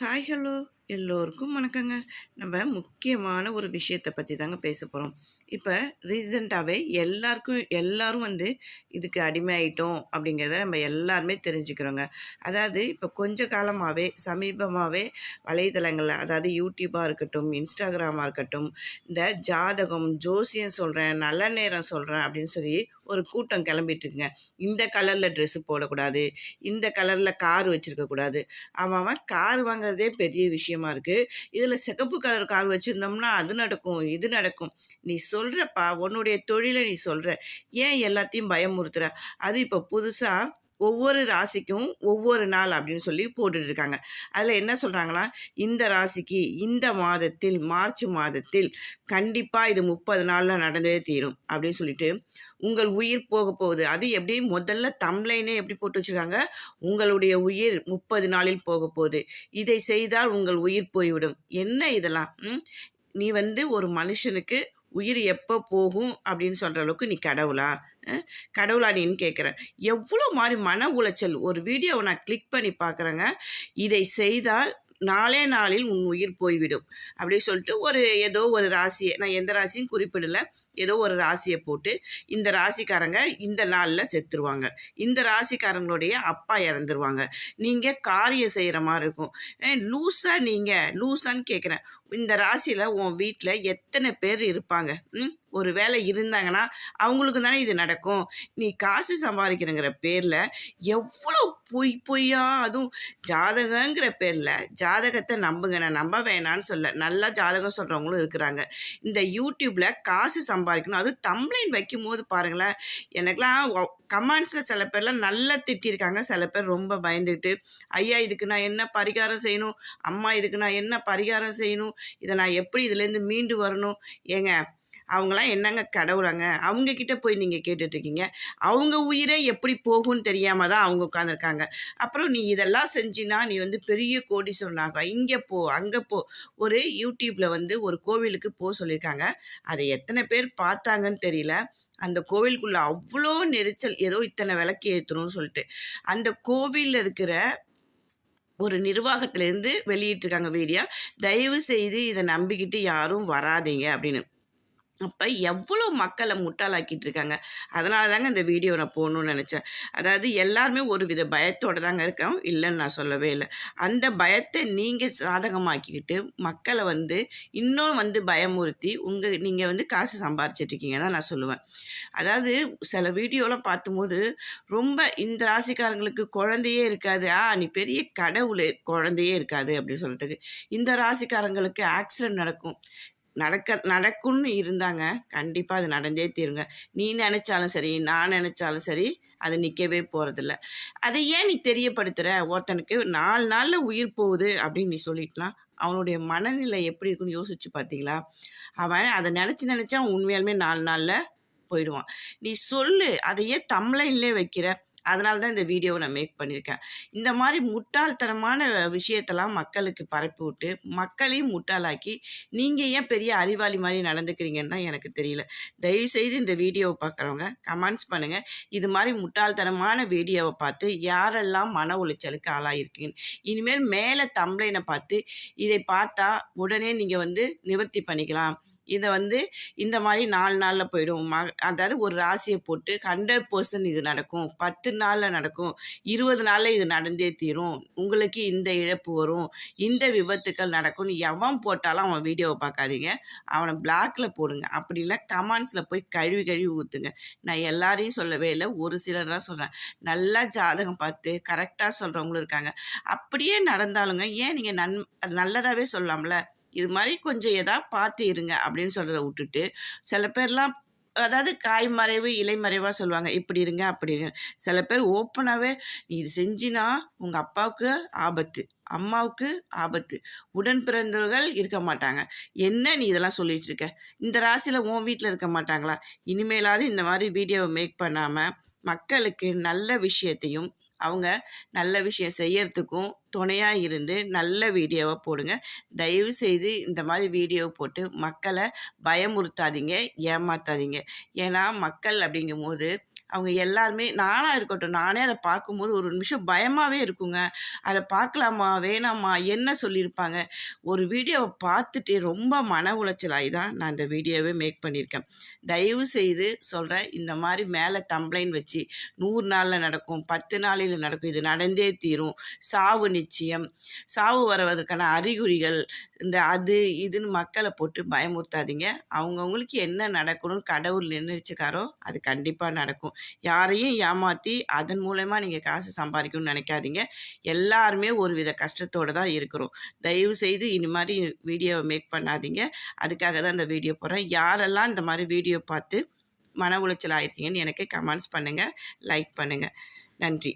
Hi, hello. எல்லோருக்கும் வணக்கங்க. நம்ம முக்கியமான ஒரு விஷயத்தை பற்றி தாங்க பேச போகிறோம் இப்போ ரீசண்டாகவே எல்லாருக்கும் எல்லாரும் வந்து இதுக்கு அடிமையாயிட்டோம் அப்படிங்கிறத நம்ம எல்லாருமே தெரிஞ்சுக்கிறோங்க. அதாவது இப்போ கொஞ்ச காலமாகவே சமீபமாகவே வலைதளங்களில் அதாவது யூடியூப்பாக இருக்கட்டும் இன்ஸ்டாகிராமாக இருக்கட்டும் இந்த ஜாதகம் ஜோசியம் சொல்கிறேன் நல்ல நேரம் சொல்கிறேன் அப்படின்னு சொல்லி ஒரு கூட்டம் கிளம்பிட்டுருக்குங்க. இந்த கலரில் ட்ரெஸ்ஸு போடக்கூடாது இந்த கலரில் கார் வச்சுருக்கக்கூடாது. அவன் அவன் கார் வாங்குறதே பெரிய விஷயம். இருக்குது இதில் சிகப்பு கலர் கார் வச்சுருந்தோம்னா அது நடக்கும் இது நடக்கும். நீ சொல்கிறப்பா உன்னுடைய தொழிலை நீ சொல்கிற ஏன் எல்லாத்தையும் பயமுறுத்துற? அது இப்போ புதுசாக ஒவ்வொரு ராசிக்கும் ஒவ்வொரு நாள் அப்படின்னு சொல்லி போட்டுட்ருக்காங்க. அதில் என்ன சொல்கிறாங்கன்னா இந்த ராசிக்கு இந்த மாதத்தில் மார்ச் மாதத்தில் கண்டிப்பாக இது முப்பது நாளில் நடந்தே தீரும் அப்படின்னு சொல்லிட்டு உங்கள் உயிர் போக போகுது. அது எப்படி? முதல்ல தம்லைனே எப்படி போட்டு வச்சுருக்காங்க? உங்களுடைய உயிர் முப்பது நாளில் போக போகுது. இதை செய்தால் உங்கள் உயிர் போய்விடும். என்ன இதெல்லாம்? நீ வந்து ஒரு மனுஷனுக்கு உயிர் எப்போ போகும் அப்படின்னு சொல்கிற அளவுக்கு நீ கடவுளா? கடவுளா நீன்னு கேட்குறேன் எவ்வளோ மாதிரி மன உளைச்சல். ஒரு வீடியோவை நான் கிளிக் பண்ணி பார்க்குறேங்க இதை செய்தால் நாளே நாளில் உன் உயிர் போய்விடும். அப்படி சொல்லிட்டு ஒரு ஏதோ ஒரு ராசியை நான் எந்த ராசியும் குறிப்பிடல. ஏதோ ஒரு ராசியை போட்டு இந்த ராசிக்காரங்க இந்த நாளில் செத்துருவாங்க. இந்த ராசிக்காரங்களுடைய அப்பா இறந்துருவாங்க. நீங்கள் காரியம் செய்கிற மாதிரி இருக்கும். லூஸாக நீங்கள் லூஸான்னு கேட்குறேன் இந்த ராசியில் உன் வீட்டில் எத்தனை பேர் இருப்பாங்க? ம்? ஒரு வேலை இருந்தாங்கன்னா அவங்களுக்கு தானே இது நடக்கும். நீ காசு சம்பாதிக்கிறங்கிற பேரில் எவ்வளோ பொய் பொய்யா அதுவும் ஜாதகங்கிற பேரில் ஜாதகத்தை நம்புங்க. நான் நம்ப வேணான்னு சொல்ல. நல்லா ஜாதகம் சொல்கிறவங்களும் இருக்கிறாங்க. இந்த யூடியூப்பில் காசு சம்பாதிக்கணும். அதுவும் தம்ப்ளைன் வைக்கும் போது பாருங்களேன் எனக்குலாம் கமெண்ட்ஸில் சில பேர்லாம் நல்லா திட்டியிருக்காங்க. சில பேர் ரொம்ப பயந்துக்கிட்டு ஐயா இதுக்கு நான் என்ன பரிகாரம் செய்யணும்? அம்மா இதுக்கு நான் என்ன பரிகாரம் செய்யணும்? இதை நான் எப்படி இதுலேருந்து மீண்டு வரணும்? ஏங்க அவங்களாம் என்னங்க கடவுளாங்க? அவங்கக்கிட்ட போய் நீங்கள் கேட்டுட்ருக்கீங்க. அவங்க உயிரே எப்படி போகும்னு தெரியாமல் தான் அவங்க உட்காந்துருக்காங்க அப்புறம் நீ இதெல்லாம் செஞ்சினா நீ வந்து பெரிய கோடி சொன்னாங்க இங்கே போ அங்கே போ. ஒரு யூடியூப்பில் வந்து ஒரு கோவிலுக்கு போக சொல்லியிருக்காங்க. அதை எத்தனை பேர் பார்த்தாங்கன்னு தெரியல. அந்த கோவிலுக்குள்ளே அவ்வளோ நெரிச்சல். ஏதோ இத்தனை விளக்கு ஏற்றணும்னு சொல்லிட்டு. அந்த கோவிலில் இருக்கிற ஒரு நிர்வாகத்திலேருந்து வெளியிட்டிருக்காங்க வீடியோ தயவு செய்து இதை நம்பிக்கிட்டு யாரும் வராதீங்க அப்படின்னு. அப்போ எவ்வளோ மக்களை முட்டாளாக்கிட்டு இருக்காங்க அதனால தாங்க இந்த வீடியோ நான் போகணும்னு நினச்சேன். அதாவது எல்லாருமே ஒரு வித பயத்தோட தாங்க இருக்கோம். இல்லைன்னு நான் சொல்லவே இல்லை. அந்த பயத்தை நீங்கள் சாதகமாக்கிக்கிட்டு மக்களை வந்து இன்னும் வந்து பயமுறுத்தி உங்கள் நீங்கள் வந்து காசு சம்பாரிச்சிட்ருக்கீங்க இருக்கீங்கன்னு தான் நான் சொல்லுவேன். அதாவது சில வீடியோலாம் பார்த்தும்போது ரொம்ப இந்த ராசிக்காரங்களுக்கு குழந்தையே இருக்காது. ஆ நீ பெரிய கடவுள் குழந்தையே இருக்காது அப்படின்னு சொல்கிறதுக்கு இந்த ராசிக்காரங்களுக்கு ஆக்சிடென்ட் நடக்கும். நடக்க நடக்கும்னு இருந்தாங்க. கண்டிப்பாக அது நடந்தே தீருங்க. நீ நினச்சாலும் சரி நான் நினச்சாலும் சரி அது நிற்கவே போகிறதில்ல அதை ஏன் நீ தெரியப்படுத்துகிற ஒருத்தனுக்கு நாலு நாளில் உயிர் போகுது அப்படின்னு நீ சொல்லிட்டுனா அவனுடைய மனநிலை எப்படி இருக்குன்னு யோசிச்சு பார்த்தீங்களா அவன் அதை நினச்சி நினச்சா அவன் உண்மையாலுமே நாலு நாளில் போயிடுவான். நீ சொல்லு அதை ஏன் தமிழ்லேயே வைக்கிற? அதனால தான் இந்த வீடியோவை நான் மேக் பண்ணியிருக்கேன். இந்த மாதிரி முட்டாள்தனமான விஷயத்தெல்லாம் மக்களுக்கு பரப்பி விட்டு மக்களையும் முட்டாளாக்கி நீங்கள் ஏன் பெரிய அறிவாளி மாதிரி நடந்துக்கிறீங்கன்னு தான் எனக்கு தெரியல. தயவுசெய்து இந்த வீடியோவை பார்க்குறவங்க கமெண்ட்ஸ் பண்ணுங்கள் இது மாதிரி முட்டாள்தனமான வீடியோவை பார்த்து யாரெல்லாம் மன உளைச்சலுக்கு ஆளாயிருக்கீங்க? இனிமேல் மேலே தம்ப்ளைனை பார்த்து இதை பார்த்தா உடனே நீங்கள் வந்து நிவர்த்தி பண்ணிக்கலாம். இதை வந்து இந்த மாதிரி நாலு நாளில் போயிடும். ம அதாவது ஒரு ராசியை போட்டு ஹண்ட்ரட் பர்சன்ட் இது நடக்கும். பத்து நாளில் நடக்கும். இருபது நாளில் இது நடந்தே தீரும். உங்களுக்கு இந்த இழப்பு வரும். இந்த விபத்துக்கள் நடக்கும்னு எவன் போட்டாலும் அவன் வீடியோவை பார்க்காதீங்க அவனை பிளாக்ல போடுங்க. அப்படி இல்லை கமெண்ட்ஸில் போய் கழுவி கழுவி ஊற்றுங்க நான் எல்லாரையும் சொல்லவே இல்லை. ஒரு சிலர் தான் சொல்கிறேன் நல்லா ஜாதகம் பார்த்து கரெக்டாக சொல்கிறவங்களும் இருக்காங்க. அப்படியே நடந்தாலுங்க ஏன் நீங்கள் நன் அது நல்லதாகவே சொல்லலாம்ல இது மாதிரி கொஞ்சம் ஏதாவது பார்த்து இருங்க அப்படின்னு சொல்கிறத விட்டுட்டு சில பேர்லாம் அதாவது காய் மறைவு இலை மறைவாக சொல்லுவாங்க. இப்படி இருங்க அப்படி இருங்க. சில பேர் ஓப்பனாகவே நீ இது செஞ்சினா உங்கள் அப்பாவுக்கு ஆபத்து அம்மாவுக்கு ஆபத்து உடன் பிறந்தவர்கள் இருக்க மாட்டாங்க. என்ன நீ இதெல்லாம் சொல்லிட்டு இருக்க? இந்த ராசியில் உன் வீட்டில் இருக்க மாட்டாங்களா? இனிமேலாவது இந்த மாதிரி வீடியோவை மேக் பண்ணாமல் மக்களுக்கு நல்ல விஷயத்தையும் அவங்க நல்ல விஷயம் செய்யறதுக்கும் துணையாக இருந்து நல்ல வீடியோவை போடுங்க. தயவு செய்து இந்த மாதிரி வீடியோ போட்டு மக்களை பயமுறுத்தாதீங்க ஏமாத்தாதீங்க. ஏன்னா மக்கள் அப்படிங்கும்போது அவங்க எல்லாருமே நானாக இருக்கட்டும் நானே அதை பார்க்கும்போது ஒரு நிமிஷம் பயமாகவே இருக்குங்க. அதை பார்க்கலாமா வேணாமா என்ன சொல்லியிருப்பாங்க? ஒரு வீடியோவை பார்த்துட்டு ரொம்ப மன உளைச்சலாகி தான் நான் இந்த வீடியோவே மேக் பண்ணியிருக்கேன். தயவு செய்து சொல்கிறேன் இந்த மாதிரி மேலே தம்ப்ளைன் வச்சு நூறு நாளில் நடக்கும் பத்து நாளில் நடக்கும் இது நடந்தே தீரும். சாவு நிச்சயம். சாவு வருவதற்கான அறிகுறிகள் இந்த அது இதுன்னு மக்களை போட்டு பயமுறுத்தாதீங்க. அவங்கவுங்களுக்கு என்ன நடக்கணும்னு கடவுள் நிர்ணயிச்சுக்காரோ அது கண்டிப்பாக நடக்கும். யாரையும் ஏமாற்றி அதன் மூலயமா நீங்கள் காசு சம்பாதிக்கணும்னு நினைக்காதீங்க. எல்லாருமே ஒரு வித கஷ்டத்தோடு தான் இருக்கிறோம். தயவு செய்து இனி மாதிரி வீடியோவை மேக் பண்ணாதீங்க. அதுக்காக தான் இந்த வீடியோ போடுறேன். யாரெல்லாம் இந்த மாதிரி வீடியோ பார்த்து மன உளைச்சல் ஆயிருக்கீங்கன்னு எனக்கு கமெண்ட்ஸ் பண்ணுங்கள் லைக் பண்ணுங்கள் நன்றி.